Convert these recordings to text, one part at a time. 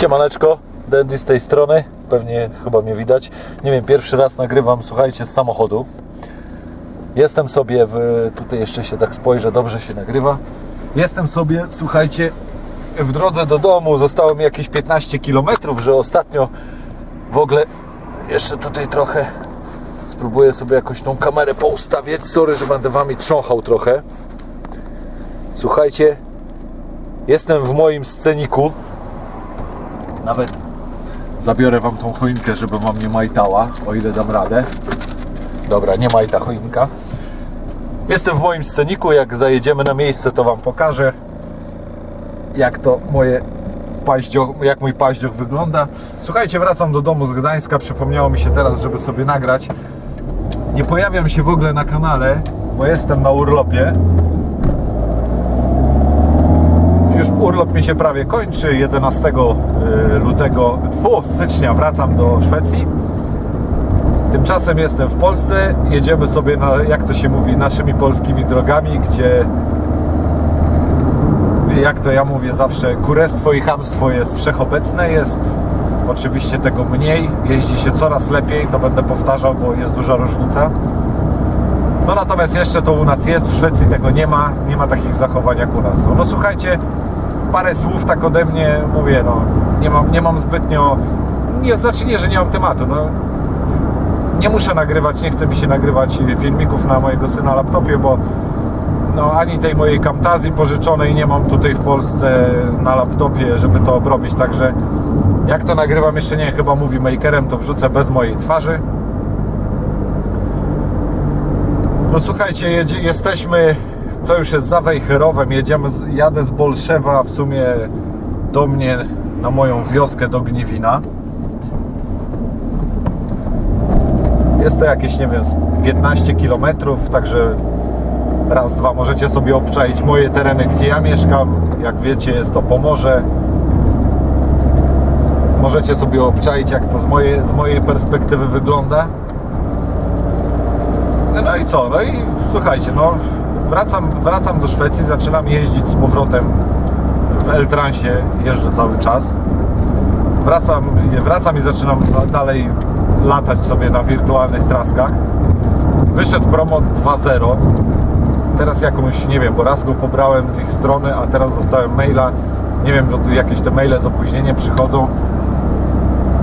Siemaneczko, Dandy z tej strony, pewnie chyba mnie widać. Nie wiem, pierwszy raz nagrywam, słuchajcie, z samochodu. Jestem sobie w, tutaj jeszcze się tak spojrzę, dobrze się nagrywa. Jestem sobie, słuchajcie, w drodze do domu, zostało mi jakieś 15 km, że ostatnio w ogóle jeszcze tutaj trochę spróbuję sobie jakoś tą kamerę poustawiać. Sorry, że będę wami trząchał trochę. Słuchajcie, jestem w moim sceniku. Nawet zabiorę wam tą choinkę, żeby wam nie majtała, o ile dam radę. Dobra, nie majta choinka. Jestem w moim sceniku, jak zajedziemy na miejsce, to wam pokażę jak to moje paździoch, jak mój paździoch wygląda. Słuchajcie, wracam do domu z Gdańska, przypomniało mi się teraz, żeby sobie nagrać. Nie pojawiam się w ogóle na kanale, bo jestem na urlopie. Już urlop mi się prawie kończy. 11 y, lutego, fu, stycznia wracam do Szwecji. Tymczasem jestem w Polsce. Jedziemy sobie, na, jak to się mówi, naszymi polskimi drogami, gdzie jak to ja mówię zawsze, kurestwo i chamstwo jest wszechobecne, jest oczywiście tego mniej, jeździ się coraz lepiej, to będę powtarzał, bo jest duża różnica. No natomiast jeszcze to u nas jest, w Szwecji tego nie ma, nie ma takich zachowań jak u nas. No słuchajcie, parę słów tak ode mnie, mówię, no nie mam, nie mam zbytnio, nie, znaczy nie, że nie mam tematu, no nie muszę nagrywać, nie chce mi się nagrywać filmików na mojego syna laptopie, bo no, ani tej mojej Camtazji pożyczonej nie mam tutaj w Polsce na laptopie, żeby to obrobić, także jak to nagrywam, jeszcze nie, chyba mówi makerem, to wrzucę bez mojej twarzy. No słuchajcie, jedzie, jesteśmy, to już jest za Wejherowem, jedziemy, z, jadę z Bolszewa w sumie do mnie, na moją wioskę do Gniewina. Jest to jakieś, nie wiem, z 15 km, także raz, dwa możecie sobie obczaić moje tereny, gdzie ja mieszkam. Jak wiecie, jest to Pomorze. Możecie sobie obczaić, jak to z mojej, z mojej perspektywy wygląda. No i co? No i słuchajcie, no wracam, wracam do Szwecji, zaczynam jeździć z powrotem w L-Transie, jeżdżę cały czas. Wracam, wracam i zaczynam dalej latać sobie na wirtualnych traskach. Wyszedł promo 2.0. Teraz jakąś, nie wiem, bo raz go pobrałem z ich strony, a teraz dostałem maila. Nie wiem, bo tu jakieś te maile z opóźnieniem przychodzą.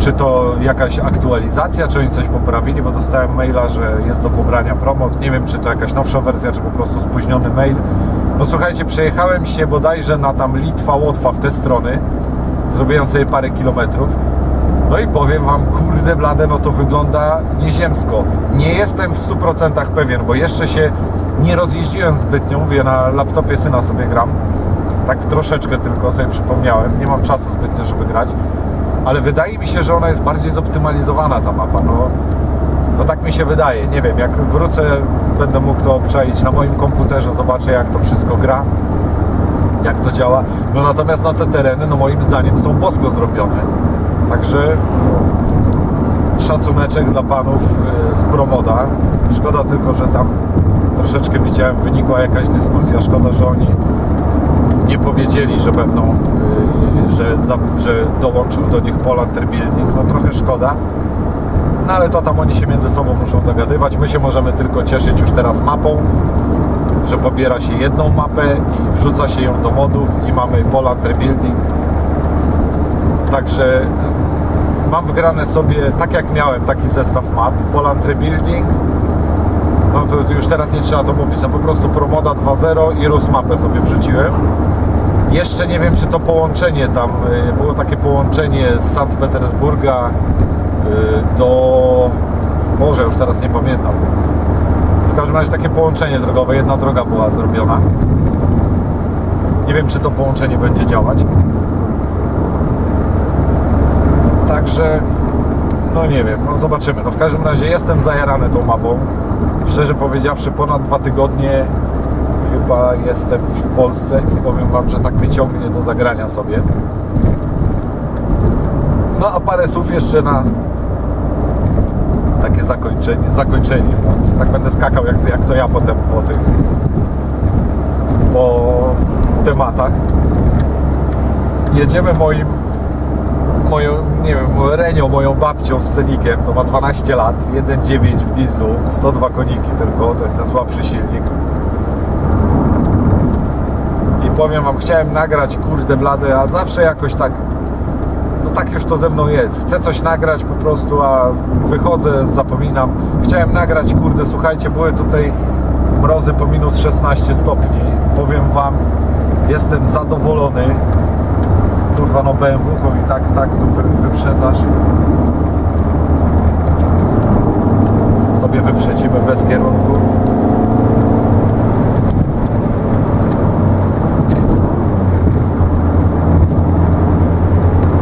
Czy to jakaś aktualizacja, czy oni coś poprawili, bo dostałem maila, że jest do pobrania promo. Nie wiem, czy to jakaś nowsza wersja, czy po prostu spóźniony mail. No słuchajcie, przejechałem się bodajże na tam Litwa, Łotwa w te strony. Zrobiłem sobie parę kilometrów. No i powiem Wam, kurde blade, no to wygląda nieziemsko. Nie jestem w 100% pewien, bo jeszcze się nie rozjeździłem zbytnio. Mówię, na laptopie syna sobie gram. Tak troszeczkę tylko sobie przypomniałem. Nie mam czasu zbytnio, żeby grać. Ale wydaje mi się, że ona jest bardziej zoptymalizowana, ta mapa. No, no tak mi się wydaje. Nie wiem, jak wrócę, będę mógł to obczaić na moim komputerze, zobaczę jak to wszystko gra jak to działa. No natomiast no, te tereny, no moim zdaniem są bosko zrobione. Także szacuneczek dla panów y, z Promoda. Szkoda tylko, że tam troszeczkę widziałem, wynikła jakaś dyskusja. Szkoda, że oni nie powiedzieli, że będą, y, że, że dołączył do nich Poland Building. No trochę szkoda. No ale to tam oni się między sobą muszą dogadywać. My się możemy tylko cieszyć już teraz mapą, że pobiera się jedną mapę i wrzuca się ją do modów i mamy Poland Rebuilding. Także mam wgrane sobie, tak jak miałem taki zestaw map, Poland Rebuilding. No to to już teraz nie trzeba to mówić, no po prostu Promoda 2.0 i Rus mapę sobie wrzuciłem. Jeszcze nie wiem, czy to połączenie tam, y, było takie połączenie z Sankt Petersburga y, do... Boże, już teraz nie pamiętam. W każdym razie takie połączenie drogowe, jedna droga była zrobiona. Nie wiem, czy to połączenie będzie działać. Także, no nie wiem, no zobaczymy. No w każdym razie jestem zajarany tą mapą. Szczerze powiedziawszy, ponad dwa tygodnie chyba jestem w Polsce i powiem Wam, że tak mnie ciągnie do zagrania sobie. No a parę słów jeszcze na takie zakończenie, zakończenie. Tak będę skakał jak, jak to ja potem po tych po tematach. Jedziemy moim moją, nie wiem, Renią, moją babcią scenikiem, to ma 12 lat, 1.9 w dieslu, 102 koniki tylko, to jest ten słabszy silnik. Powiem wam, chciałem nagrać, kurde blade, a zawsze jakoś tak, no tak już to ze mną jest. Chcę coś nagrać po prostu, a wychodzę, zapominam. Chciałem nagrać, kurde, słuchajcie, były tutaj mrozy po minus 16 stopni. Powiem wam, jestem zadowolony. Kurwa, no BMW i tak, tak tu wy- wyprzedzasz. Sobie wyprzedzimy bez kierunku.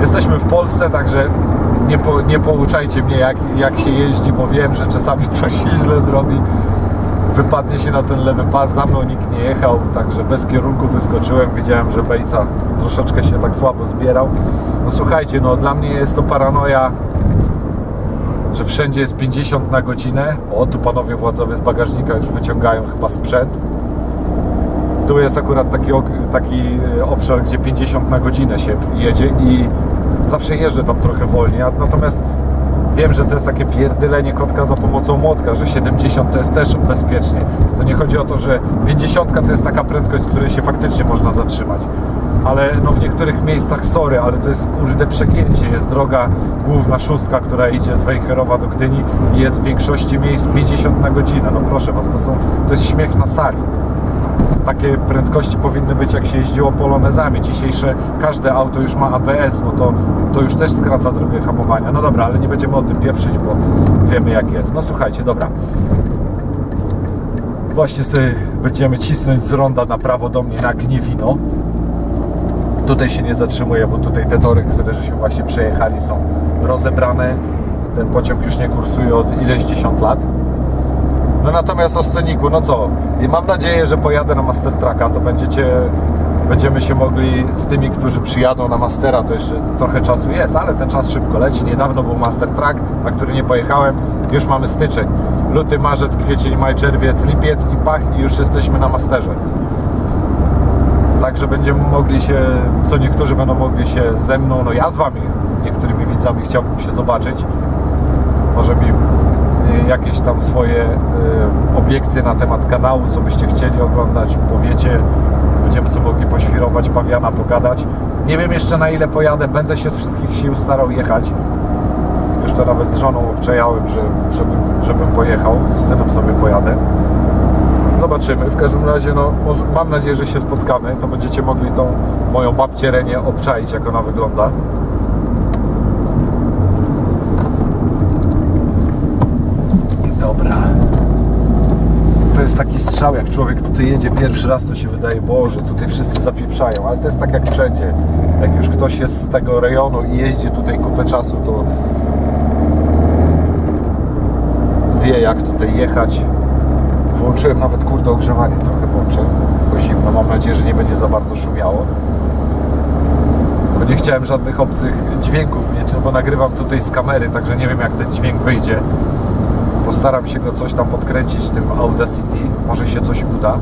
Jesteśmy w Polsce, także nie, po, nie pouczajcie mnie jak, jak się jeździ, bo wiem, że czasami coś się źle zrobi. Wypadnie się na ten lewy pas, za mną nikt nie jechał, także bez kierunku wyskoczyłem. Widziałem, że Bejca troszeczkę się tak słabo zbierał. No słuchajcie, no dla mnie jest to paranoja, że wszędzie jest 50 na godzinę. O, tu panowie władzowie z bagażnika już wyciągają chyba sprzęt. Tu jest akurat taki, taki e, obszar, gdzie 50 na godzinę się jedzie i zawsze jeżdżę tam trochę wolniej, natomiast wiem, że to jest takie pierdylenie kotka za pomocą młotka, że 70 to jest też bezpiecznie. To nie chodzi o to, że 50 to jest taka prędkość, z której się faktycznie można zatrzymać. Ale no w niektórych miejscach, sorry, ale to jest kurde przegięcie. Jest droga główna szóstka, która idzie z Wejherowa do Gdyni i jest w większości miejsc 50 na godzinę. No proszę Was, to, są, to jest śmiech na sali takie prędkości powinny być jak się jeździło polonezami. Dzisiejsze każde auto już ma ABS, no to, to już też skraca drogę hamowania. No dobra, ale nie będziemy o tym pieprzyć, bo wiemy jak jest. No słuchajcie, dobra. Właśnie sobie będziemy cisnąć z ronda na prawo do mnie na Gniewino. Tutaj się nie zatrzymuję, bo tutaj te tory, które żeśmy właśnie przejechali są rozebrane. Ten pociąg już nie kursuje od ileś dziesiąt lat. No natomiast o sceniku, no co? I mam nadzieję, że pojadę na Master Trucka, to będziecie, będziemy się mogli z tymi, którzy przyjadą na Mastera, to jeszcze trochę czasu jest, ale ten czas szybko leci. Niedawno był Master Truck, na który nie pojechałem. Już mamy styczeń. Luty, marzec, kwiecień, maj, czerwiec, lipiec i pach i już jesteśmy na Masterze. Także będziemy mogli się, co niektórzy będą mogli się ze mną, no ja z Wami, niektórymi widzami chciałbym się zobaczyć. Może mi jakieś tam swoje y, obiekcje na temat kanału, co byście chcieli oglądać, powiecie. Będziemy sobie mogli poświrować, pawiana, pogadać. Nie wiem jeszcze na ile pojadę, będę się z wszystkich sił starał jechać. Już to nawet z żoną obczajałem, że, żebym, żebym pojechał, z synem sobie pojadę. Zobaczymy. W każdym razie, no, może, mam nadzieję, że się spotkamy. To będziecie mogli tą moją babcię Renię obczaić, jak ona wygląda. Jest taki strzał, jak człowiek tutaj jedzie pierwszy raz, to się wydaje, Boże, tutaj wszyscy zapieprzają, ale to jest tak jak wszędzie. Jak już ktoś jest z tego rejonu i jeździ tutaj kupę czasu, to wie jak tutaj jechać. Włączyłem nawet kurde ogrzewanie trochę włączę, bo zimno. Mam nadzieję, że nie będzie za bardzo szumiało. Bo nie chciałem żadnych obcych dźwięków mieć, no bo nagrywam tutaj z kamery, także nie wiem jak ten dźwięk wyjdzie. Postaram się go coś tam podkręcić tym Audacity. Może się coś uda.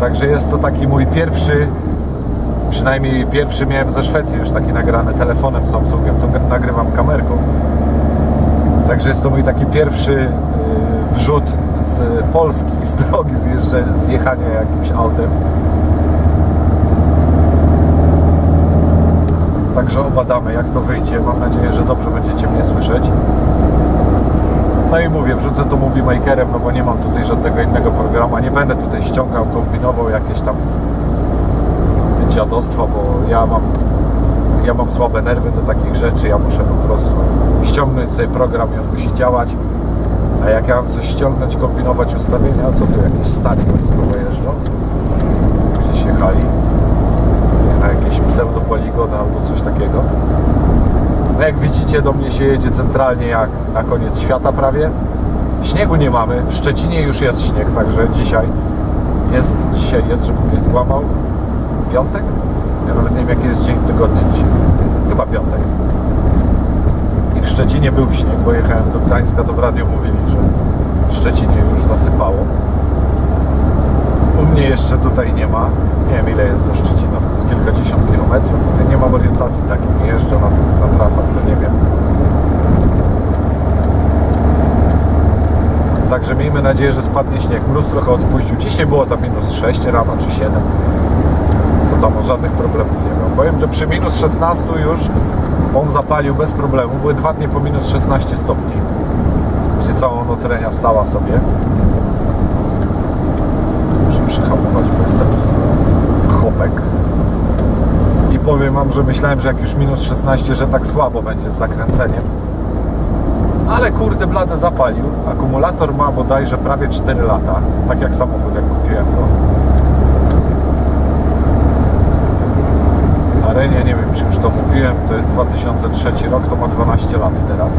Także jest to taki mój pierwszy Przynajmniej pierwszy miałem ze Szwecji już taki nagrany telefonem Samsungiem, tu nagrywam kamerką. Także jest to mój taki pierwszy y, wrzut z Polski, z drogi zjeżdżenia, zjechania jakimś autem. Także obadamy jak to wyjdzie. Mam nadzieję, że dobrze będziecie mnie słyszeć. No i mówię, wrzucę to Movie Makerem, no bo nie mam tutaj żadnego innego programu. Nie będę tutaj ściągał, kombinował jakieś tam dziadostwa, bo ja mam, ja mam słabe nerwy do takich rzeczy, ja muszę po prostu ściągnąć sobie program i on musi działać, a jak ja mam coś ściągnąć, kombinować ustawienia, co tu jakieś stali wojskowe jeżdżą, gdzieś jechali na jakieś pseudopoligony albo coś takiego. No jak widzicie, do mnie się jedzie centralnie jak na koniec świata prawie. Śniegu nie mamy, w Szczecinie już jest śnieg, także dzisiaj jest, dzisiaj jest, żebym nie skłamał, piątek? Ja nawet nie wiem jaki jest dzień tygodnia dzisiaj. Chyba piątek. I w Szczecinie był śnieg, bo jechałem do Gdańska, to w radiu mówili, że w Szczecinie już zasypało. U mnie jeszcze tutaj nie ma. Nie wiem ile jest do Szczecina, stąd kilkadziesiąt kilometrów. Nie mam orientacji takiej, nie jeżdżę na, tych- na trasach, to nie wiem. Także miejmy nadzieję, że spadnie śnieg. Mróz trochę odpuścił. Dzisiaj było tam minus 6 rano czy 7. To tam żadnych problemów nie miał. Powiem, że przy minus 16 już on zapalił bez problemu. Były dwa dni po minus 16 stopni. Gdzie całą noc Renia stała sobie. Przyhamować, bo jest taki chopek. I powiem Wam, że myślałem, że jak już minus 16, że tak słabo będzie z zakręceniem. Ale kurde blade zapalił. Akumulator ma bodajże prawie 4 lata. Tak jak samochód, jak kupiłem go. Arenia, nie wiem czy już to mówiłem, to jest 2003 rok, to ma 12 lat teraz.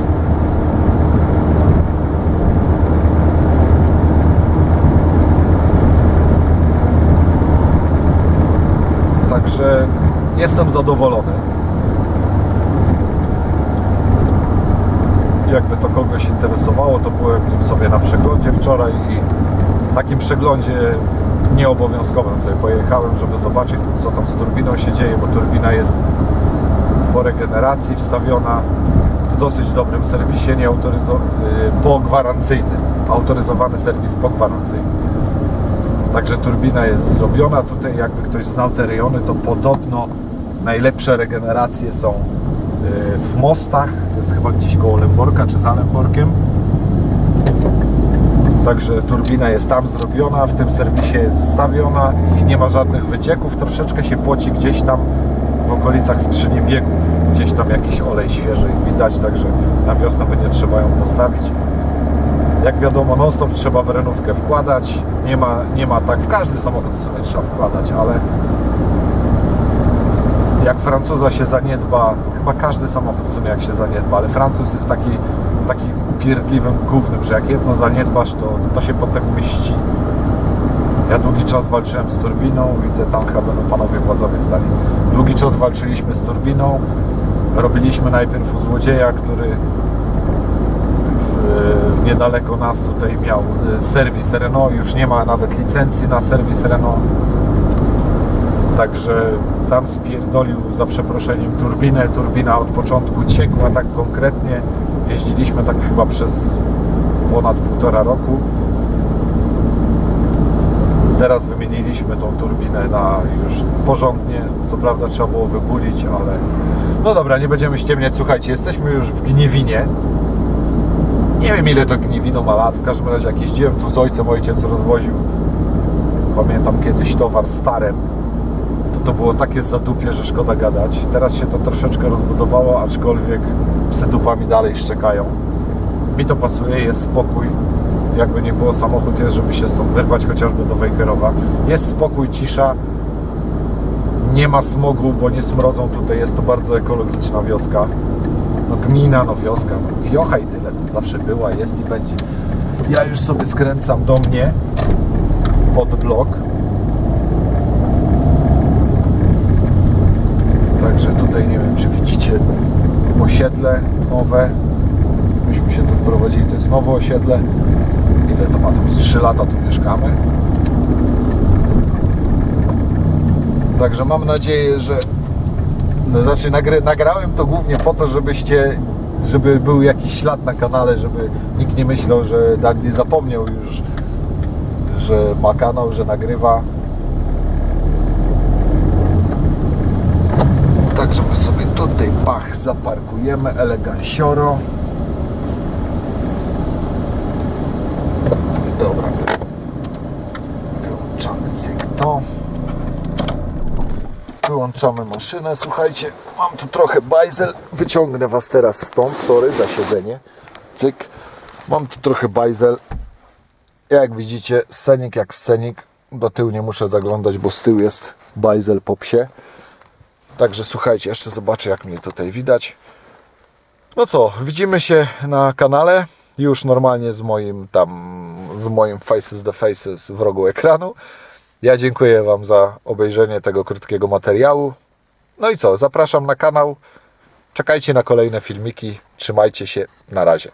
Jestem zadowolony. Jakby to kogoś interesowało, to byłem nim sobie na przeglądzie wczoraj i takim przeglądzie nieobowiązkowym sobie pojechałem, żeby zobaczyć co tam z turbiną się dzieje, bo turbina jest po regeneracji wstawiona w dosyć dobrym serwisie nieautoryzo- yy, pogwarancyjnym. Autoryzowany serwis pogwarancyjny. Także turbina jest zrobiona. Tutaj jakby ktoś znał te rejony, to podobno najlepsze regeneracje są yy, w mostach. To jest chyba gdzieś koło Lęborka czy za Lęborkiem. Także turbina jest tam zrobiona, w tym serwisie jest wstawiona i nie ma żadnych wycieków. Troszeczkę się poci gdzieś tam w okolicach skrzyni biegów. Gdzieś tam jakiś olej świeży widać, także na wiosnę będzie trzeba ją postawić. Jak wiadomo, non-stop trzeba w renówkę wkładać. Nie ma, nie ma tak, w każdy samochód w sumie trzeba wkładać, ale jak Francuza się zaniedba, chyba każdy samochód w sumie jak się zaniedba, ale Francuz jest taki, taki upierdliwym gównem, że jak jedno zaniedbasz, to, to się potem mści. Ja długi czas walczyłem z turbiną, widzę tam chyba będą panowie władzowie stali. Długi czas walczyliśmy z turbiną, robiliśmy najpierw u złodzieja, który niedaleko nas tutaj miał y, serwis Renault, już nie ma nawet licencji na serwis Renault. Także tam spierdolił za przeproszeniem turbinę. Turbina od początku ciekła tak konkretnie. Jeździliśmy tak chyba przez ponad półtora roku. Teraz wymieniliśmy tą turbinę na już porządnie. Co prawda trzeba było wybulić, ale no dobra, nie będziemy ściemniać. Słuchajcie, jesteśmy już w Gniewinie. Nie wiem ile to Gniewino ma lat. W każdym razie jak jeździłem tu z ojcem, ojciec rozwoził pamiętam kiedyś towar starem to to było takie zadupie, że szkoda gadać. Teraz się to troszeczkę rozbudowało, aczkolwiek psy dupami dalej szczekają. Mi to pasuje, jest spokój. Jakby nie było, samochód jest, żeby się stąd wyrwać chociażby do Wejherowa. Jest spokój, cisza. Nie ma smogu, bo nie smrodzą tutaj. Jest to bardzo ekologiczna wioska. No gmina, no wioska. Wiocha i tyle. Zawsze była, jest i będzie. Ja już sobie skręcam do mnie pod blok. Także tutaj nie wiem, czy widzicie osiedle nowe. Myśmy się tu wprowadzili, to jest nowe osiedle. Ile to ma tam? Z 3 lata tu mieszkamy. Także mam nadzieję, że no, znaczy nagrałem to głównie po to, żebyście żeby był jakiś ślad na kanale, żeby nikt nie myślał, że Dandy zapomniał już, że ma kanał, że nagrywa. Także my sobie tutaj pach zaparkujemy elegancioro. Dobra. Wyłączamy cyk to. Wyłączamy maszynę. Słuchajcie, mam tu trochę bajzel. Wyciągnę Was teraz stąd. Sorry za siedzenie. Cyk. Mam tu trochę bajzel. Jak widzicie, scenik jak scenik. Do tyłu nie muszę zaglądać, bo z tyłu jest bajzel po psie. Także słuchajcie, jeszcze zobaczę jak mnie tutaj widać. No co, widzimy się na kanale. Już normalnie z moim tam, z moim Faces the Faces w rogu ekranu. Ja dziękuję Wam za obejrzenie tego krótkiego materiału. No i co, zapraszam na kanał. Czekajcie na kolejne filmiki. Trzymajcie się. Na razie.